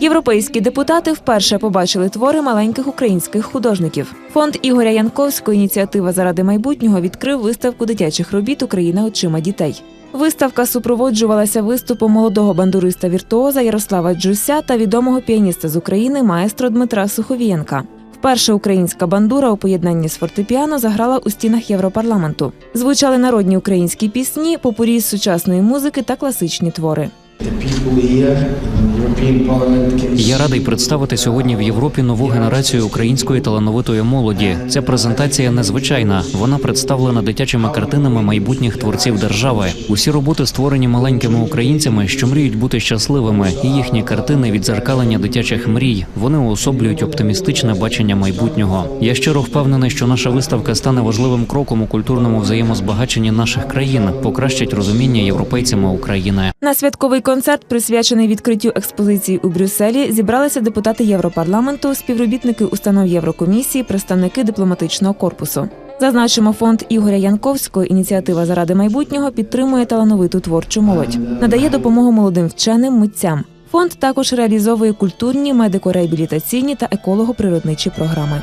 Європейські депутати вперше побачили твори маленьких українських художників. Фонд Ігоря Янковського ініціатива заради майбутнього відкрив виставку дитячих робіт Україна очима дітей. Виставка супроводжувалася виступом молодого бандуриста віртуоза Ярослава Джуся та відомого піаніста з України маестро Дмитра Суховієнка. Вперше українська бандура у поєднанні з фортепіано заграла у стінах Європарламенту. Звучали народні українські пісні, попурі з сучасної музики та класичні твори. The people here Я радий представити сьогодні в Європі нову генерацію української талановитої молоді. Ця презентація незвичайна. Вона представлена дитячими картинами майбутніх творців держави. Усі роботи створені маленькими українцями, що мріють бути щасливими, і їхні картини відзеркалення дитячих мрій. Вони уособлюють оптимістичне бачення майбутнього. Я щиро впевнений, що наша виставка стане важливим кроком у культурному взаємозбагаченні наших країн, покращить розуміння європейцями України. На святковий концерт, присвячений відкриттю експозиції у Брюсселі, зібралися депутати Європарламенту, співробітники установ Єврокомісії, представники дипломатичного корпусу. Зазначимо, фонд Ігоря Янковського ініціатива заради майбутнього підтримує талановиту творчу молодь, надає допомогу молодим вченим митцям. Фонд також реалізовує культурні, медико-реабілітаційні та еколого-природничі програми.